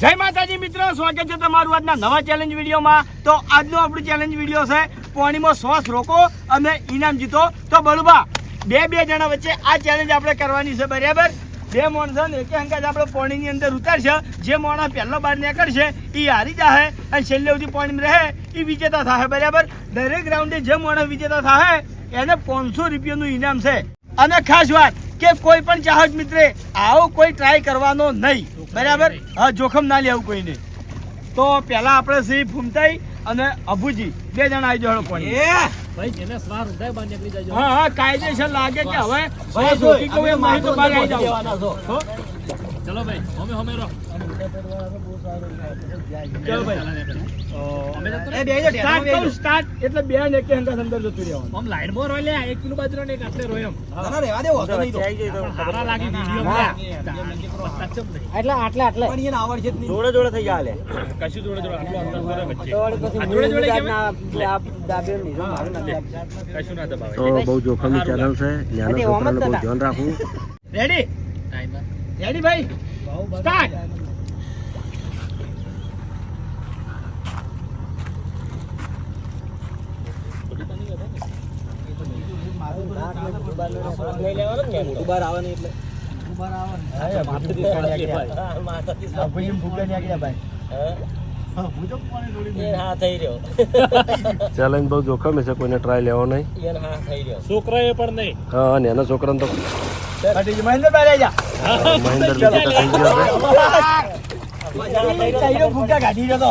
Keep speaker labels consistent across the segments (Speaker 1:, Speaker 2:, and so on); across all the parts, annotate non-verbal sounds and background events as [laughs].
Speaker 1: જય માતાજી મિત્રો, સ્વાગત છે તમારું આજના નવા ચેલેન્જ વિડીયોમાં. તો આજનો આપણું ચેલેન્જ વીડિયો છે, પાણીમાં શ્વાસ રોકો અને ઇનામ જીતો. તો બળુબા, બે બે જણા વચ્ચે આ ચેલેન્જ આપણે કરવાની છે, બરાબર? બે માણસો ને, એકે અંગાજ આપણે પાણીની અંદર ઉતારશે. જે માણસ પહેલો બહાર નીકળશે એ હારી જશે અને છેલ્લે સુધી પાણીમાં રહે એ વિજેતા થશે બરાબર? દરેક રાઉન્ડે જે માણસ વિજેતા થશે એને પાંચસો રૂપિયાનું ઇનામ છે. અને ખાસ વાત કે કોઈ પણ ચાહક મિત્રે, આવો કોઈ ટ્રાય કરવાનો નહીં. બરાબર? હા જોખમ ના લેવું કોઈને. તો પહેલા આપણે શ્રી ફૂમતાઈ અને અભુજી બે જણા આવી જવાનું પાણી
Speaker 2: ભાઈ જેને સ્વાર નીકળી
Speaker 1: હા હા કાયદેસર લાગે કે હવે બહાર આવી જાઓ. હો?
Speaker 2: ચલો ભાઈ હોમે હોમે રહો.
Speaker 1: ચલો ભાઈ.
Speaker 2: અમે
Speaker 1: સ્ટાર્ટ કહું સ્ટાર્ટ એટલે બે ને કે અંગત અંદર જતું રહેવાનું.
Speaker 2: આમ લાઈન બોર હોય લે એક કિલો બાજરો ને એક આટલે રોય એમ.
Speaker 3: ના રેવા દે નહીં તો.
Speaker 2: હારા લાગી વીડિયો
Speaker 4: એટલે આટલે આટલે.
Speaker 3: પણ એને આવડશે જ
Speaker 4: જોડે જોડે થઈ જાય
Speaker 2: કશું જોડે જોડે આટલું અંતર કરે વચ્ચે.
Speaker 4: તો વળી પછી
Speaker 2: આ જોડે જોડે કેમ?
Speaker 4: દાબે એમ લીધો મારું નથી
Speaker 2: કશું ના દબાવે
Speaker 5: તો બહુ જોખમની ચેનલ છે. નાના છોકરાને બહુ ધ્યાન રાખવું.
Speaker 1: રેડી રેડી ભાઈ? સ્ટાર્ટ
Speaker 5: ચેલેન્જ બહુ જોખમ છે કોઈને ટ્રાય લેવો નહીં.
Speaker 2: છોકરા એ પણ નહીં
Speaker 5: હા અને એના છોકરાને તો.
Speaker 1: મહેન્દ્ર ભાઈ જા.
Speaker 5: મહેન્દ્ર વિજેતા થઈ ગયો છે
Speaker 1: ચાલ્યો કાઢી ગયો તો.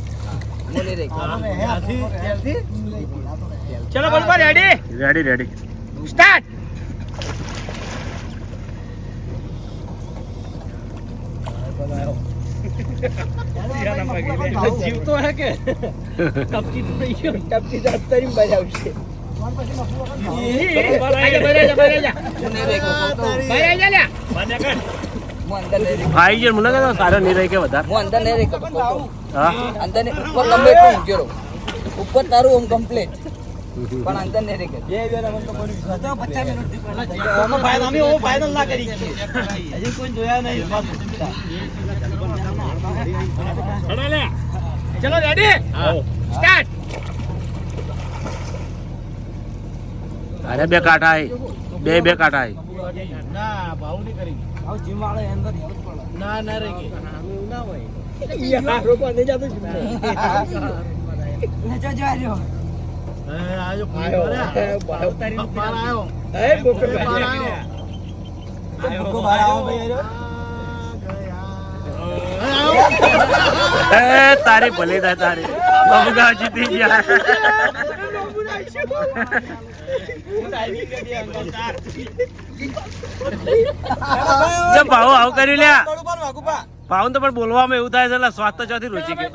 Speaker 1: ચલો બોલ રેડી
Speaker 5: રેડી રેડી
Speaker 1: સ્ટાર્ટ
Speaker 2: જીવતો હે કે? ટપકી તો ગયો
Speaker 3: ટપકી જાત કરીને બજાવશે. રહી.
Speaker 5: આઈ ગયો મને કહેતા સારો નહીં રહે કે વધારે?
Speaker 3: હું અંદર નહીં રહી.
Speaker 5: હા.
Speaker 3: અંદર ને ઉપર ગમે એટલું રહું. ઉપર તારું આમ કમ્પ્લીટ પણ અંદર નહીં રહી. આમાં ફાઇનલ- અમે એવો ફાઇનલ ના કરી હજી કોઈ જોયા નહીં.
Speaker 2: ચલો
Speaker 1: રેડી સ્ટાર્ટ
Speaker 5: અરે બે કાંટા બે બે કાંટા
Speaker 1: ના ભાવ નહીં કરી.
Speaker 3: આવું જીમ વાળો અંદર
Speaker 1: ના ના રે કે.
Speaker 3: નચો જોયા રહ્યો.
Speaker 1: આયો
Speaker 3: આયો.
Speaker 1: બાર આયો?
Speaker 3: એ ભૂકો બહાર આયો? બોકો બહાર આવો ભાઈ રહ્યો.
Speaker 5: તારી ભલે થાય તારી. બબુગા જીતી ગયા. જે ભાવ આવું લ્યા. તો પણ બોલવામાં એવું થાય છે એટલે સ્વાદ ચોથી રુચિ કે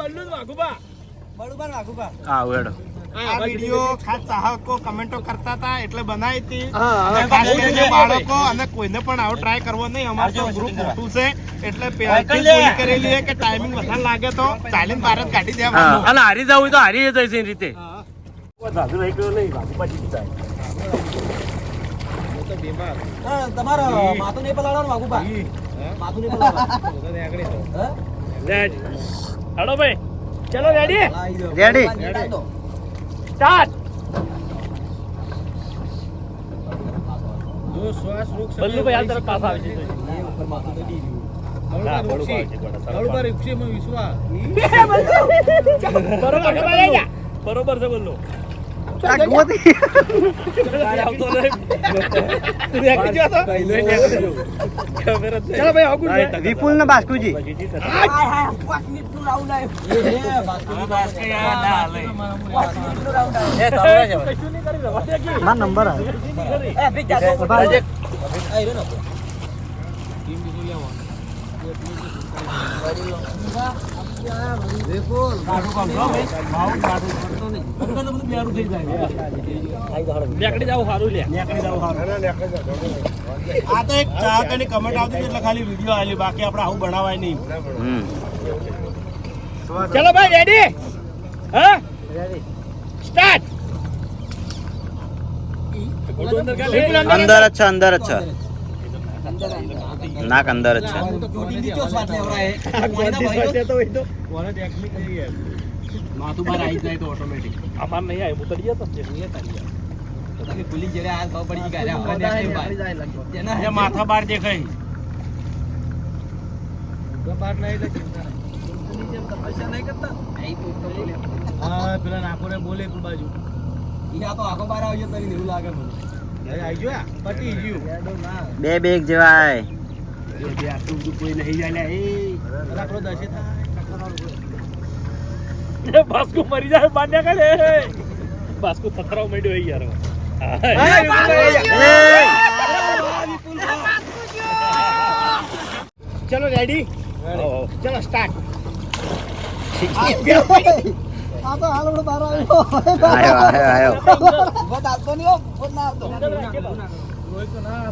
Speaker 1: આ વીડિયો ખાસ ચાહકો કમેન્ટો કરતા હતા એટલે બનાવી હતી. અને ખાસ કરીને બાળકો અને કોઈને પણ આવો ટ્રાય કરવો નહીં. અમારું ગ્રુપ મોટું છે એટલે પહેલથી કરેલી છે કે ટાઈમિંગ વધારે લાગે તો ચાલીને ભારત કાઢી
Speaker 5: હા
Speaker 1: દેવાનું
Speaker 5: અને હારી જવું હોય તો હારી જઈશ એની રીતે.
Speaker 3: હા, તમારો માથું નહીં પલાળવાનું વાઘુબા. માથું નહીં. [laughs]
Speaker 2: હડો ભાઈ.
Speaker 1: ચલો રેડી? સ્ટાર્ટ
Speaker 2: બલ્લુ ભાઈ આ તરફ આવી.
Speaker 1: બરોબર
Speaker 2: છે બલ્લુ.
Speaker 5: વિપુલ ને બાસ્કુજી. મારો નંબર આવે.
Speaker 3: એ, થઈ જાય. આ જાવ સારું લે.
Speaker 2: નેકડી જાવ સારું
Speaker 1: આ તો એક ચાહકોની કમેન્ટ આવતી એટલે ખાલી વીડિયો આલી બાકી આપણે આવું બનાવાય નહીં. ચલો ભાઈ રેડી હા? સ્ટાર્ટ
Speaker 6: અંદર અચ્છા અંદર અચ્છા નાક અંદર જ છે?
Speaker 1: માથું બહાર આવી જાય તો ઓટોમેટિક
Speaker 2: અમાર નહીં આવ્યું ઉતરી ગયા તો નહીં તારી
Speaker 1: એ માથા બહાર દેખાય
Speaker 2: પેલા નાખોને બોલે એક બાજુ પટી ગયું
Speaker 6: બે બેગ એક જેવા
Speaker 1: એ બે આટલું બધું કોઈ નહીં જાય એ
Speaker 2: રાખડો દશે થાય બાસ્કો મરી જાય બાંધ્યા કરે. બાસ્કો થથરાવ માંડ્યો યાર.
Speaker 1: ચલો રેડી ચલો સ્ટાર્ટ [laughs]
Speaker 6: આવ્યો. આવ્યો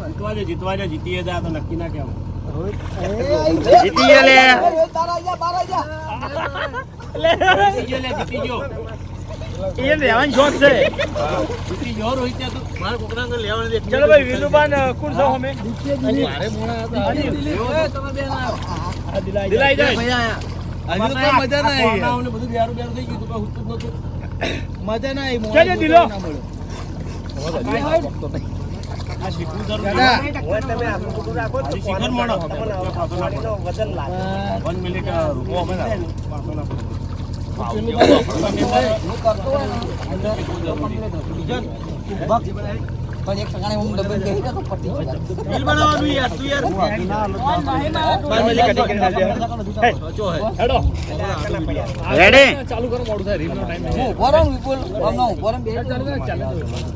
Speaker 1: જીતવા દે જીતવા દે જીતીએ જા તો નક્કી ના કેમ [laughs]
Speaker 6: જીતી લે
Speaker 1: જીતી ગયો. લે. જીતી લેવાનો શોખ છે. ચલો ભાઈ કોણ છો અમે? દિલાઈ જાય. મજા ના બધું બેરું બેરું થઈ ગયું તો કઈ હુતું જ નતું
Speaker 2: મજા ના આવી
Speaker 1: દિલો આ શીખવું જરૂરી છે. હજી શીખર ના minute, અ, રૂકો અમે ના. પાછો ના પડો. બિલ બનાવવાનું યાર, તું યાર.
Speaker 2: હેડો
Speaker 6: રેડી
Speaker 2: ચાલુ કરો મોડું થાય રીલનો ટાઈમ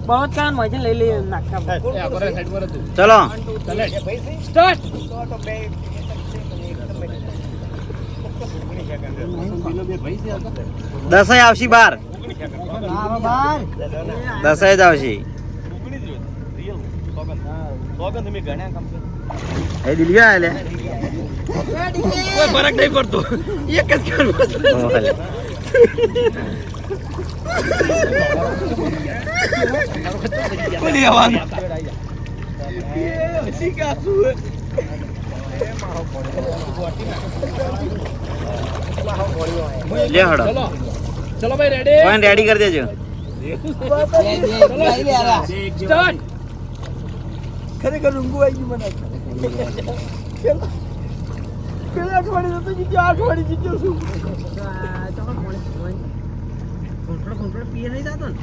Speaker 4: બહુ કામ હોય છે લઈ લઈ નાખતા
Speaker 2: સાઈડ પર હતું
Speaker 6: ચલો
Speaker 2: સ્ટાર્ટ
Speaker 6: દસાઈ આવશે બાર. દસાઈ જ આવશે. એ
Speaker 1: કોઈ ફરક નહીં પડતો. એક જ. આવવાનું
Speaker 6: હડો
Speaker 2: ચલો. ચલો ભાઈ રેડી
Speaker 6: કોઈને રેડી કરી દેજો.
Speaker 1: ખરેખર ઊંઘું આવી ગયું મને. પેલા અઠવાડિયે તો જીત્યો અઠવાડિયે જીત્યો છું?
Speaker 2: ચલો ભાઈ હવે
Speaker 1: પાટી જા મોં.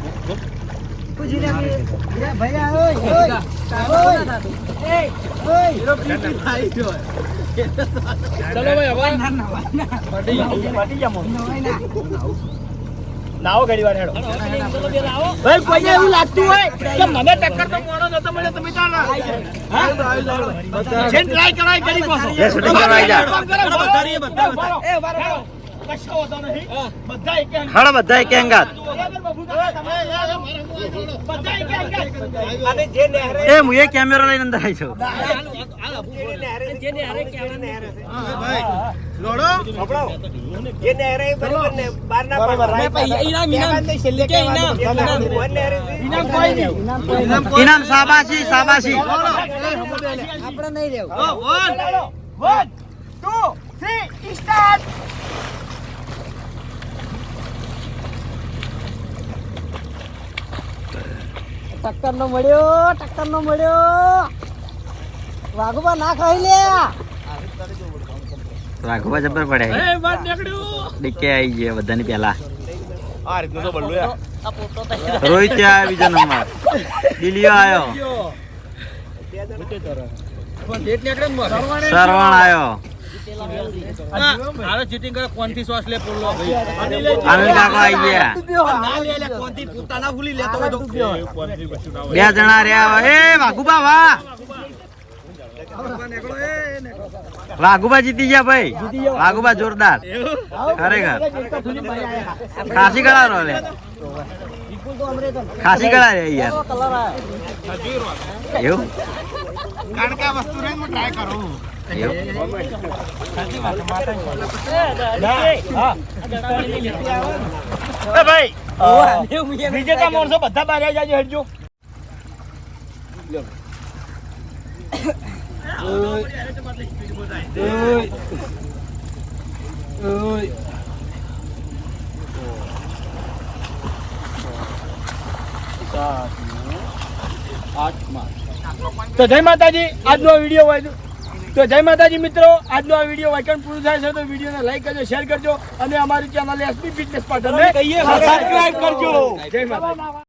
Speaker 1: નાવો ઘડી વાર હેડો ભાઈ કોઈને એવું લાગતું હોય કે મને ટક્કર તો મોણો નતો મળ્યો તમે ચાલ હા? જેન ટ્રાય કરાય કરી પાછો.
Speaker 6: એ શૂટિંગ કરાય જા.
Speaker 1: બધા બધા એ વારો કશો વધો નહીં. બધા એક
Speaker 6: હડો બધા એક અંગાત એ હું એ કેમેરો લઈને અંદર આવી છું
Speaker 3: જે નહેરે બરાબર ને બાર ના પાડવા. છેલ્લે કઈ ઇનામ સાબાશી નહેરે થી
Speaker 1: ઇનામ કોઈ નહીં
Speaker 6: ઇનામ સાબાસી સાબાસી
Speaker 4: આપણે નહીં રહેવું
Speaker 1: વન ટુ થ્રી સ્ટાર્ટ.
Speaker 4: ટક્કર નો મળ્યો ટક્કર નો મળ્યો. વાઘુબા ના ખાઈ લે.
Speaker 6: રાખવા જબર પડે.
Speaker 2: એ વાત નીકળ્યું.
Speaker 6: ડીકે આવી ગયા બધાની પહેલા.
Speaker 1: આ રીતનું તો બલ્લુ યાર.
Speaker 6: રોહિત ત્યાં બીજો નંબર. દિલિયો આવ્યો સરવણ આવ્યો
Speaker 2: આરે ચીટિંગ કરે કોનથી શ્વાસ લે પોલો
Speaker 6: અનિલ કાકો આવી ગયા.
Speaker 1: ના લે લે કોનથી પોતાના ભૂલી લેતો હોય તો
Speaker 6: બે જણા રહ્યા એ વાઘુબા વાહ. વાઘુબા જીતી ગયા ભાઈ. વાઘુબા જોરદાર. ખરેખર. ખાસી કળા રો લે.
Speaker 4: વિપુલ તો અમરે તો
Speaker 6: ખાસી કળા રે યાર. એવું?
Speaker 1: કારણ કે આ વસ્તુ રહી હું ટ્રાય કરું. ભાઈ વિજેતા બધા આવી જાજો હેડજો તો જય માતાજી આજનો વીડિયો હોય તો જય માતાજી મિત્રો આજનો આ વીડિયો વાંચન પૂરું થાય છે તો વિડીયોને લાઈક કરજો શેર કરજો અને અમારી ચેનલ એસપી ફિટનેસ પાટણને સબસ્ક્રાઇબ કરજો. જય માતાજી.